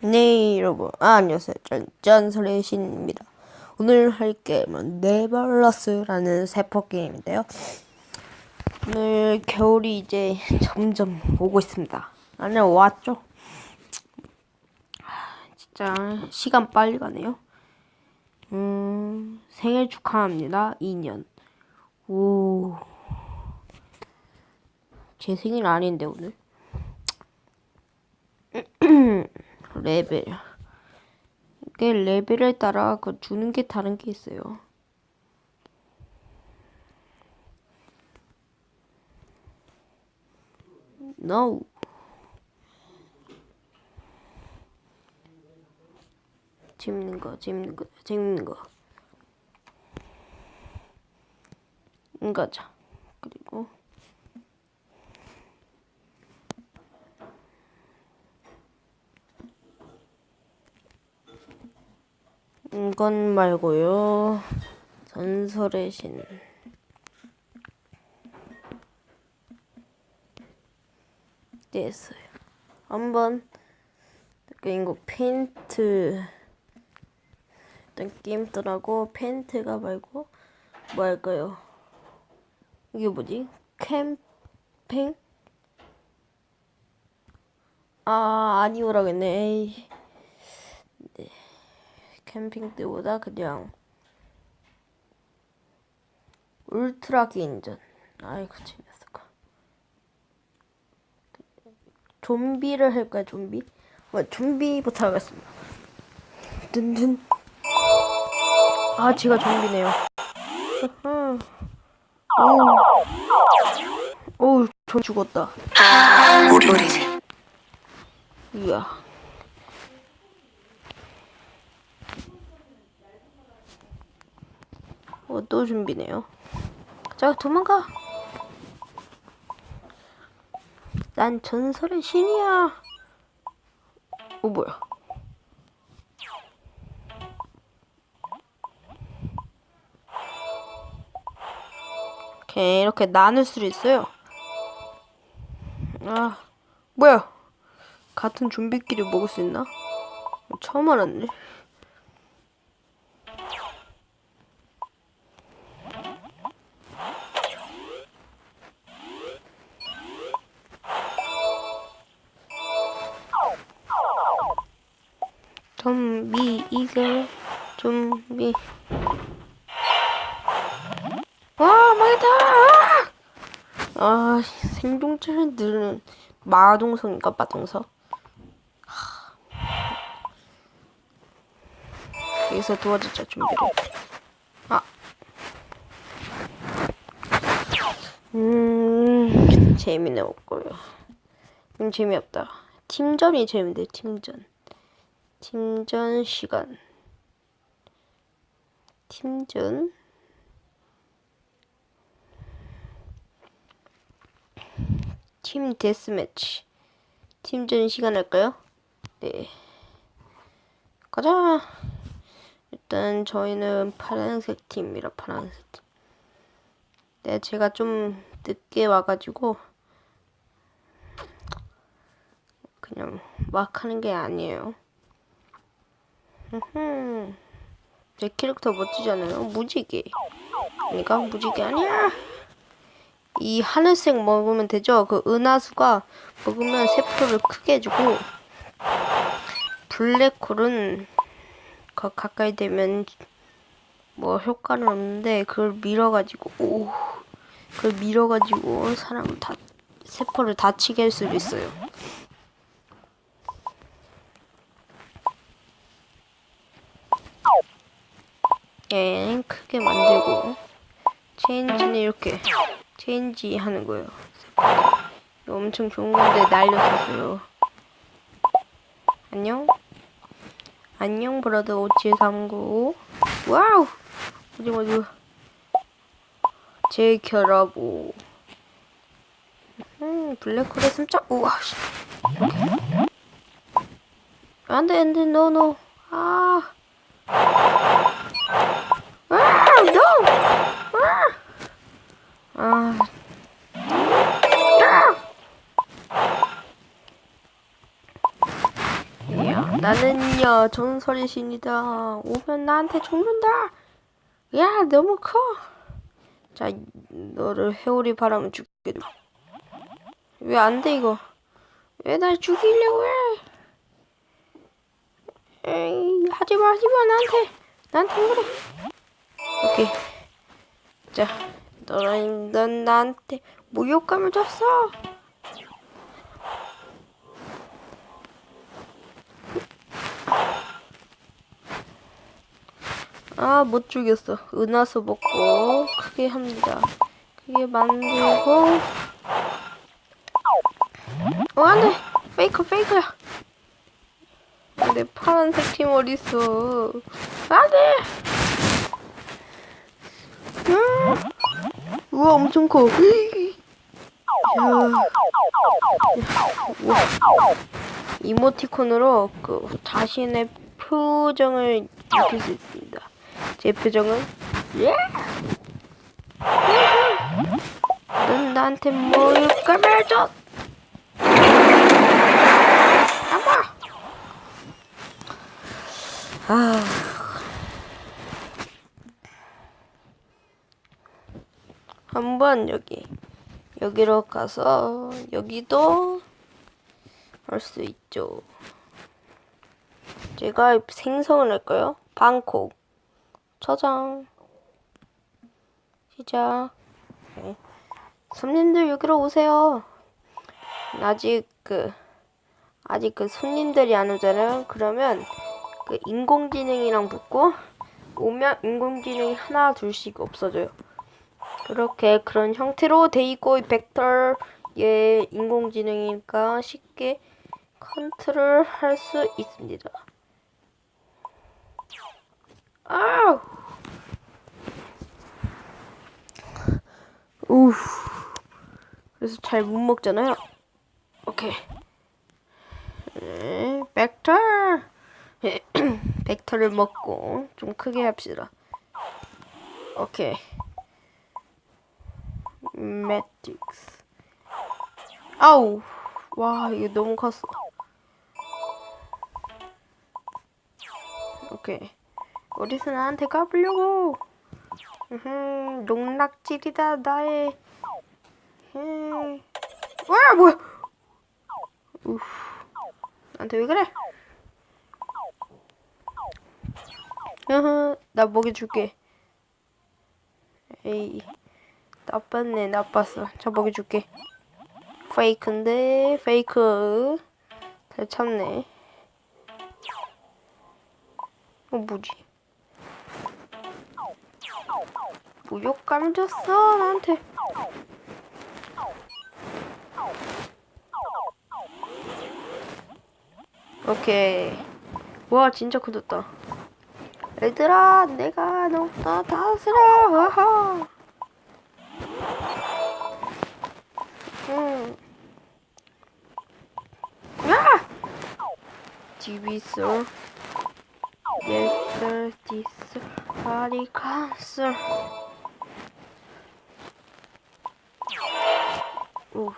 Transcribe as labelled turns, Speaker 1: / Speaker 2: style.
Speaker 1: 네 여러분 아, 안녕하세요. 짠짠설의 신입니다. 오늘 할 게임은 네버러스라는 세포 게임인데요. 오늘 겨울이 이제 점점 오고 있습니다. 아니 왔죠? 진짜 시간 빨리 가네요. 음 생일 축하합니다. 2년. 오제 생일 아닌데 오늘 레벨. 이게 레벨에 따라 그 주는 게 다른 게 있어요. No. 재밌는 거, 재밌는 거, 재밌는 거. 가자. 그리고 이건 말고요. 전설의 신. 됐어요. 한번 이거 페인트 일단 게임 떠나고 페인트가 말고 뭐 할까요? 이게 뭐지? 캠핑? 아 아니오라겠네. 에이. 네. 캠핑 때보다 그냥 울트라 개인전. 아이고 재밌었까. 좀비를 할까요? 좀비? 뭐 좀비부터 하겠습니다. 든든. 아 제가 좀비네요. 오, 오, 저 죽었다.
Speaker 2: 우리는
Speaker 1: 이야. 어, 또 준비네요. 자, 도망가. 난 전설의 신이야. 어, 뭐야. 이렇게, 이렇게 나눌 수 있어요. 아, 뭐야. 같은 좀비끼리 먹을 수 있나? 처음 알았네. 좀비 이글 좀비 와 망했다 아, 아 누르는 마동석인가 마동석 하. 여기서 도와주자 좀비를 아 음, 재미는 없고요. 음, 재미없다. 팀전이 재밌는데, 팀전. 팀전 시간. 팀전. 팀 데스매치. 팀전 시간 할까요? 네. 가자. 일단 저희는 파란색 팀이라 파란색 팀. 네, 제가 좀 늦게 와가지고 그냥 막 하는 게 아니에요. 제 캐릭터 멋지잖아요. 무지개. 그러니까 무지개 아니야. 이 하늘색 먹으면 되죠. 그 은하수가 먹으면 세포를 크게 해주고 블랙홀은 그 가까이 되면 뭐 효과는 없는데 그걸 밀어가지고 오 그걸 밀어가지고 사람을 다 세포를 다치게 할 수도 있어요. 예, 크게 만들고 체인지는 이렇게 체인지 하는 거예요. 이거 엄청 좋은 건데 날렸었어요. 안녕. 안녕 브라더 5739 와우 어디 어디 제켜라고 음 블랙홀의 숨짝 우와 씨. 안돼 안돼 노노 아 아, 아. 나는요 전설의 신이다. 오면 나한테 죽는다. 야 너무 커. 자 너를 회오리 바람을 죽게. 왜안 돼 이거? 왜 날 죽이려고 해? 에이 하지마 하지마 나한테 나한테 그래. 오케이. 자 너는 넌 나한테 모욕감을 줬어. 아, 못 죽였어. 은하수 먹고 크게 합니다. 크게 만들고 어, 안 돼! 페이커, 페이커야! 내 파란색 팀 어딨어? 안 돼! 우와, 엄청 커. 이모티콘으로 그 자신의 표정을 느낄 수 있습니다. 제 표정은 예. 넌 나한테 모욕감을 줘. 아빠. 아. 한번 여기 여기로 가서 여기도 할 수 있죠. 제가 생성을 할까요? 방콕 저장 시작 네. 손님들 여기로 오세요 아직 그 아직 그 손님들이 안 오잖아요 그러면 그 인공지능이랑 붙고 오면 인공지능이 하나 둘씩 없어져요 그렇게 그런 형태로 돼 있고 이 벡터 예 인공지능이니까 쉽게 컨트롤 할 수 있습니다. 아우. 우. 그래서 잘 못 먹잖아요. 오케이. 네, 벡터. 벡터를 먹고 좀 크게 합시다. 오케이. 매틱스. 아우. 와, 이게 너무 컸어. 오케이. 어디서 나한테 까불려고? 으흠, 농락질이다, 나의. 음. 와, 뭐야! 우후. 나한테 왜 그래? 으흠, 나 먹여줄게. 에이, 나빴네, 나빴어. 저 먹여줄게. 페이크인데, 페이크. 잘 참네. 어, 뭐지? 무욕감 줬어, 나한테. 오케이. 와, 진짜 커졌다. 얘들아, 내가 너보다 다스려. 와하. 음. 야! 집이 있어. 예스, 디스, 파리 칸슬. 오.